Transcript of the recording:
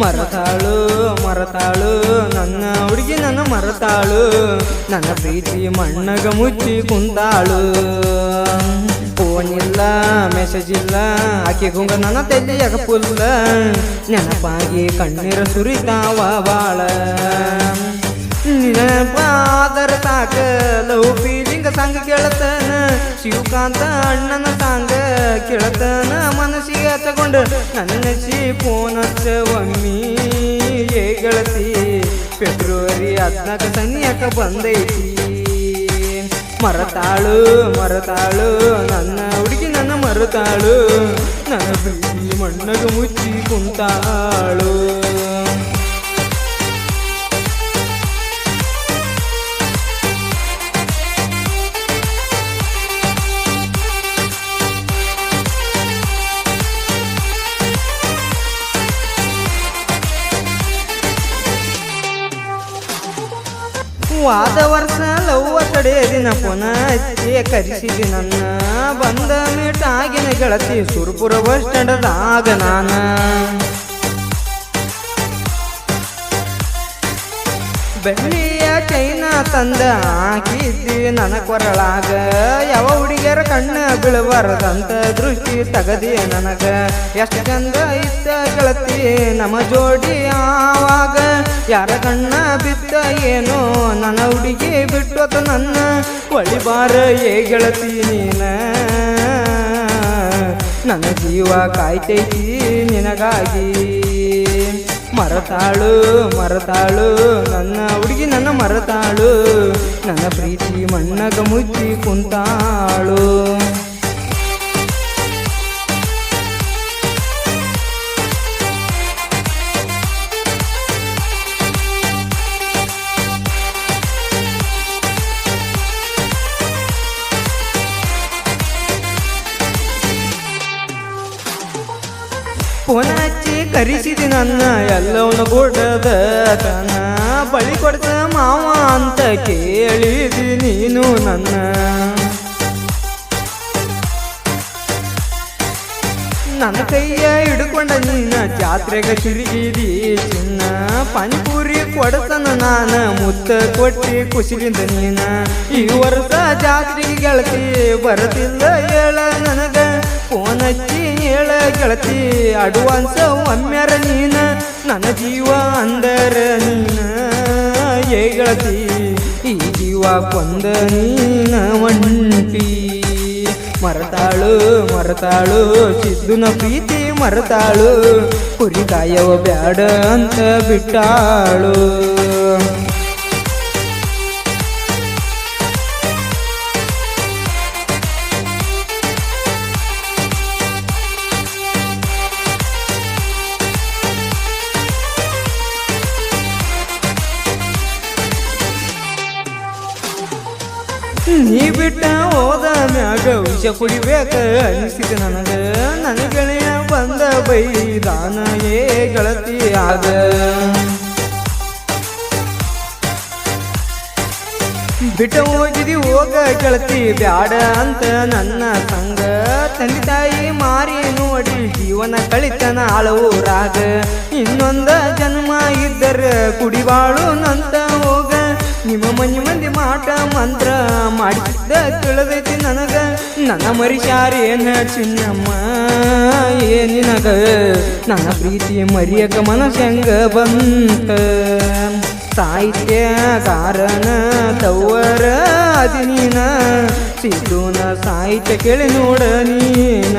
ಮರತಾಳು ಮರತಾಳು, ನನ್ನ ಹುಡುಗಿ ನನ್ನ ಮರತಾಳು, ನನ್ನ ಪ್ರೀತಿ ಮಣ್ಣಗ ಮುಚ್ಚಿ ಕುಂತಾಳು. ಫೋನಿಲ್ಲ ಮೆಸೇಜ್ ಇಲ್ಲ, ಆಕೆ ಗುಂಗ ನನ್ನ ತೆಲಿಯಾಗ ಪುಲ್ಲ ನೆನಪಾಗಿ ಕಣ್ಣೀರ ಸುರಿತಾವ ಬಾಳ. ನೆನಪಾದರ ತಾಕ ಲವ್ ಫೀಲಿಂಗ್ ಸಂಗ ಕೇಳತನ ಶಿವಕಾಂತ ಅಣ್ಣನ ಸಾಂಗ ಕೇಳತನ ಮನಸ್ಸಿಗೆ ತಗೊಂಡು ನನ್ನ ಸಿ ಫೋನ್ ಹಚ್ಚ ಒಮ್ಮಿ. ಏ ಗೆಳತಿ, ಫೆಬ್ರವರಿ ಹದಿನಾಲ್ಕು ಸನ್ಯಾಕ ಬಂದೈತಿ. ಮರತಾಳು ಮರತಾಳು, ನನ್ನ ಹುಡುಗಿ ನನ್ನ ಮರತಾಳು. ನನ್ನ ಪ್ರೀತಿ ಮಣ್ಣಗ ಮುಚ್ಚಿ ಕುಂತಾಳು. ವಾದ ವರ್ಷ ಲವ್ವ ಕಡೆ ದಿನ ಪುನಃ ಕರೆಸಿದಿ ನನ್ನ. ಬಂದ ಮೇಟಾಗಿನ ಗೆಳತಿ ಸುರ್ಪುರ ಬಸ್ ಸ್ಟ್ಯಾಂಡದಾಗ ನಾನ. ಬೆಳ್ಳಿಯ ಚೈನ ತಂದ ಹಾಕಿದ್ದಿ ನನ್ನ ಕೊರಳಾಗ. ಯಾವ ಹುಡುಗಿಯರ ಕಣ್ಣ ಬೀಳಬಾರದಂತ ದೃಷ್ಟಿ ತಗದಿ ನನಗ. ಎಷ್ಟು ಚಂದ ಗೆಳತಿ ನಮ್ಮ ಜೋಡಿ ಆವಾಗ? ಯಾರ ಕಣ್ಣ ಬಿದ್ದ ಏನೋ? ನನ್ನ ಹುಡುಗಿ ಬಿಟ್ಟೋತ ನನ್ನ. ಒಳಿಬಾರ ಏ ಗೆಳತಿ ನೀನ? ನನ್ನ ಜೀವ ಕಾಯ್ತೈತಿ ನಿನಗಾಗಿ. ಮರತಾಳು ಮರತಾಳು, ನನ್ನ ಹುಡುಗಿ ನನ್ನ ಮರತಾಳು. ನನ್ನ ಪ್ರೀತಿ ಮಣ್ಣಗ ಮುಚ್ಚಿ ಕುಂತಾಳು. ಫೋನ್ ಹಚ್ಚಿ ಕರೆಸಿದಿ ನನ್ನ ಎಲ್ಲವನು ಕೊಡದ ತನ. ಬಳಿ ಕೊಡ್ತ ಮಾವ ಅಂತ ಕೇಳಿದಿ ನೀನು ನನ್ನ. ನನ್ನ ಕೈಯ ಹಿಡ್ಕೊಂಡ ನೀನ ಜಾತ್ರೆಗೆ ತಿರುಗಿದಿ ಚಿನ್ನ. ಪಾನಿಪುರಿ ಕೊಡತನ ನಾನು ಮುತ್ತ ಕೊಟ್ಟಿ ಖುಷಿಲಿಂದ ನೀನ. ಈ ವರ್ಷ ಜಾತ್ರೆಗೆ ಗೆಳತಿ ಬರದಿಲ್ಲ ಹೇಳ ನನಗ. ಗೆಳತಿ, ಅಡ್ವಾನ್ಸ್ ಒಮ್ಮ್ಯಾರ ನೀನ, ನನ್ನ ಜೀವ ಅಂದರ ನೀನ. ಏ ಗೆಳತಿ, ಈ ಜೀವ ಕೊಂದ ನೀನ ಒಂಟಿ. ಮರತಾಳು ಮರತಾಳು ಸಿದ್ದುನ ಪ್ರೀತಿ ಮರತಾಳು, ಕುರಿ ಕಾಯವ ಬ್ಯಾಡ ಅಂತ ಬಿಟ್ಟಾಳು. ನೀ ಬಿಟ್ಟ ಹೋದ ಮ್ಯಾಗ ವಿಷ ಕುಡಿಬೇಕ ಅನಿಸಿದ ನನಗ. ನನ್ನ ಗೆಳೆಯ ಬಂದ ಬೈದಾನ ಏ ಗೆಳತಿ ಆಗ. ಬಿಟ್ಟ ಹೋಗಿದಿ ಹೋಗ ಗೆಳತಿ ಬ್ಯಾಡ ಅಂತ ನನ್ನ ಸಂಗ ತಂದೆ ತಾಯಿ ಮಾರಿ ನೋಡಿ ಜೀವನ ಕಳಿತನ ರಾಗ ಇನ್ನೊಂದ ಜನ್ಮ ಇದ್ದರೆ ಕುಡಿಬಾಳು ನಂತ ಹೋಗ ನಿಮ್ಮ ಮನಿ ಮಂದಿ ಮಾಟ ಮಂತ್ರ ಮಾಡಿದ್ದ ತಿಳಿದೈತಿ ನನಗ. ನನ್ನ ಮರಿಶಾರೇನ ಚಿನ್ನಮ್ಮ? ಏನಿನಗ ನನ್ನ ಪ್ರೀತಿ ಮರಿಯಕ ಮನಸ್ಸಂಗ ಬಂತ? ಸಾಹಿತ್ಯ ಕಾರಣ ತವರ ಅದಿನ ನೀನ. ನ ಸಾಹಿತ್ಯ ಕೇಳಿ ನೋಡ ನೀನ.